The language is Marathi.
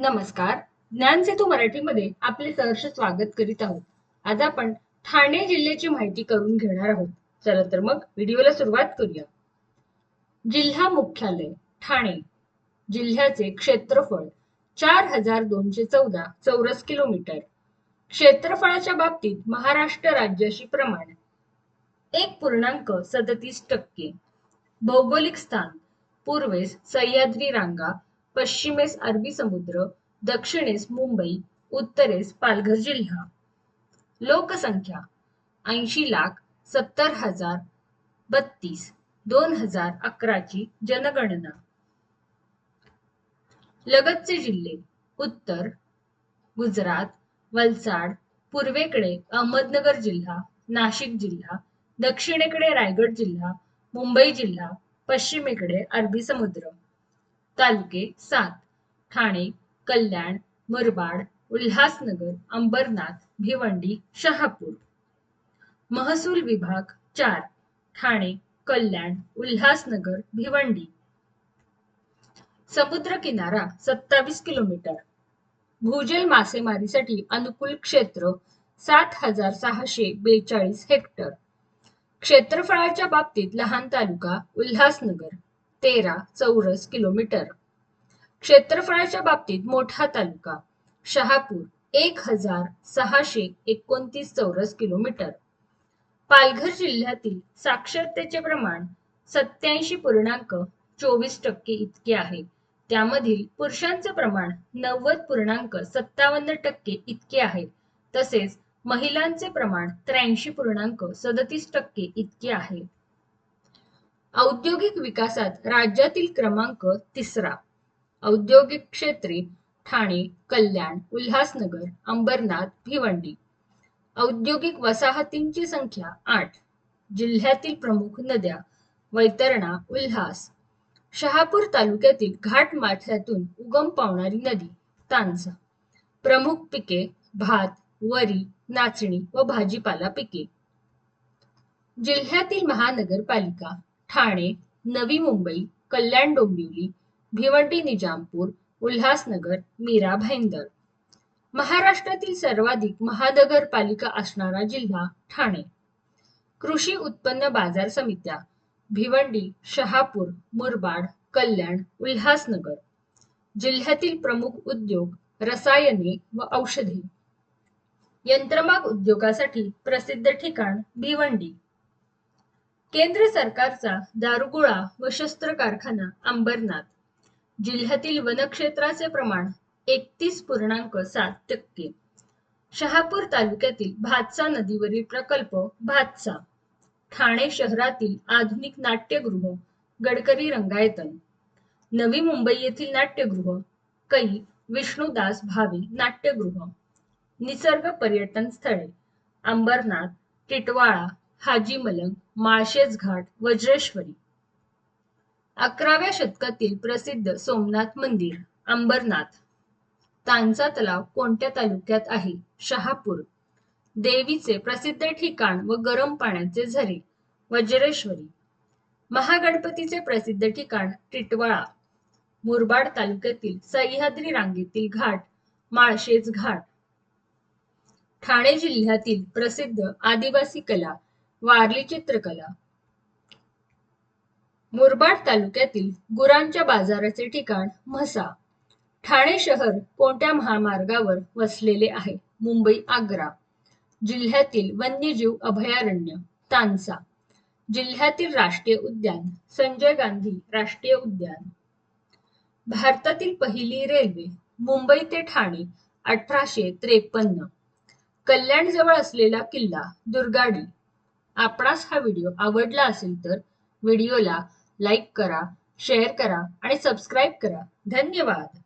नमस्कार. ज्ञान सेतू मराठीमध्ये आपले सहर्ष स्वागत करीत आहोत. आज आपण ठाणे जिल्ह्याची माहिती करून घेणार आहोत. चला तर मग व्हिडिओला सुरुवात करूया. जिल्हा मुख्यालय ठाणे. जिल्ह्याचे क्षेत्रफळ चार हजार दोनशे चौदा चौरस किलोमीटर. क्षेत्रफळाच्या बाबतीत महाराष्ट्र राज्याशी प्रमाण एक पूर्णांक सदतीस टक्के. भौगोलिक स्थान पूर्वेस सह्याद्री रांगा पश्चिमेस अरबी समुद्र दक्षिणेस मुंबई उत्तरेस पालघर जिल्हा. लोकसंख्या ऐंशी लाख सत्तर हजार बत्तीस दोन हजार अकराची जनगणना. लगतचे जिल्हे उत्तर गुजरात वलसाड पूर्वेकडे अहमदनगर जिल्हा नाशिक जिल्हा दक्षिणेकडे रायगड जिल्हा मुंबई जिल्हा पश्चिमेकडे अरबी समुद्र. तालुके सात ठाणे कल्याण मुरबाड उल्हासनगर अंबरनाथ भिवंडी शहापूर. महसूल विभाग चार ठाणे कल्याण उल्हासनगर भिवंडी. समुद्र किनारा सत्तावीस किलोमीटर. भूजल मासेमारीसाठी अनुकूल क्षेत्र सात हजार सहाशे बेचाळीस हेक्टर. क्षेत्रफळाच्या बाबतीत लहान तालुका उल्हासनगर. तेरा चौरस किलोमीटर. क्षेत्रफळाच्या बाबतीत मोठा तालुका शहापूर एक हजार सहाशे एकोणतीस चौरस किलोमीटर. पालघर जिल्ह्यातील साक्षरतेचे प्रमाण सत्याऐंशी पूर्णांक चोवीस टक्के इतके आहे. त्यामधील पुरुषांचे प्रमाण नव्वद पूर्णांक सत्तावन्न टक्के इतके आहे. तसेच महिलांचे प्रमाण त्र्याऐंशी पूर्णांक सदतीस टक्के इतके आहे. औद्योगिक विकासात राज्यातील क्रमांक तिसरा. औद्योगिक क्षेत्रे ठाणे कल्याण उल्हासनगर अंबरनाथ भिवंडी. औद्योगिक वसाहतींची संख्या आठ. जिल्ह्यातील प्रमुख नद्या वैतरणा उल्हास. शहापूर तालुक्यातील घाट माथ्यातून उगम पावणारी नदी तांसा प्रमुख पिके भात वरी नाचणी व भाजीपाला पिके. जिल्ह्यातील महानगरपालिका ठाणे नवी मुंबई कल्याण डोंबिवली भिवंडी निजामपूर उल्हासनगर मीरा भाईंदर. महाराष्ट्रातील सर्वाधिक महानगरपालिका असणारा जिल्हा ठाणे. कृषी उत्पन्न बाजार समित्या भिवंडी शहापूर मुरबाड कल्याण उल्हासनगर. जिल्ह्यातील प्रमुख उद्योग रसायने व औषधे. यंत्रमाग उद्योगासाठी प्रसिद्ध ठिकाण भिवंडी. केंद्र सरकारचा दारुगोळा व शस्त्र कारखाना अंबरनाथ. जिल्ह्यातील वनक्षेत्राचे प्रमाण एकतीस पूर्णांक सात टक्के. शहापूर तालुक्यातील भातसा नदीवरील प्रकल्प भातसा. ठाणे शहरातील आधुनिक नाट्यगृह गडकरी रंगायतन. नवी मुंबई येथील नाट्यगृह कै विष्णुदास भावे नाट्यगृह. निसर्ग पर्यटन स्थळे अंबरनाथ टिटवाळा हाजी मलंग माळशेज घाट वज्रेश्वरी. अकराव्या शतकातील प्रसिद्ध सोमनाथ मंदिर अंबरनाथ. तांचा तलाव कोणत्या तालुक्यात आहे? शहापूर. देवीचे प्रसिद्ध ठिकाण व गरम पाण्याचे झरे वज्रेश्वरी. महागणपतीचे प्रसिद्ध ठिकाण टिटवाळा. मुरबाड तालुक्यातील सह्याद्री रांगेतील घाट माळशेज घाट. ठाणे जिल्ह्यातील प्रसिद्ध आदिवासी कला वारली चित्रकला. मुरबाड तालुक्यातील गुरांच्या बाजाराचे ठिकाण म्हसा. ठाणे शहर कोणत्या महामार्गावर वसलेले आहे? मुंबई आग्रा. जिल्ह्यातील वन्यजीव अभयारण्य तानसा. जिल्ह्यातील राष्ट्रीय उद्यान संजय गांधी राष्ट्रीय उद्यान. भारतातील पहिली रेल्वे मुंबई ते ठाणे अठराशे त्रेपन्न. कल्याण जवळ असलेला किल्ला दुर्गाडी. आपणास हा व्हिडिओ आवडला असेल तर व्हिडिओला लाईक करा शेअर करा आणि सबस्क्राईब करा. धन्यवाद.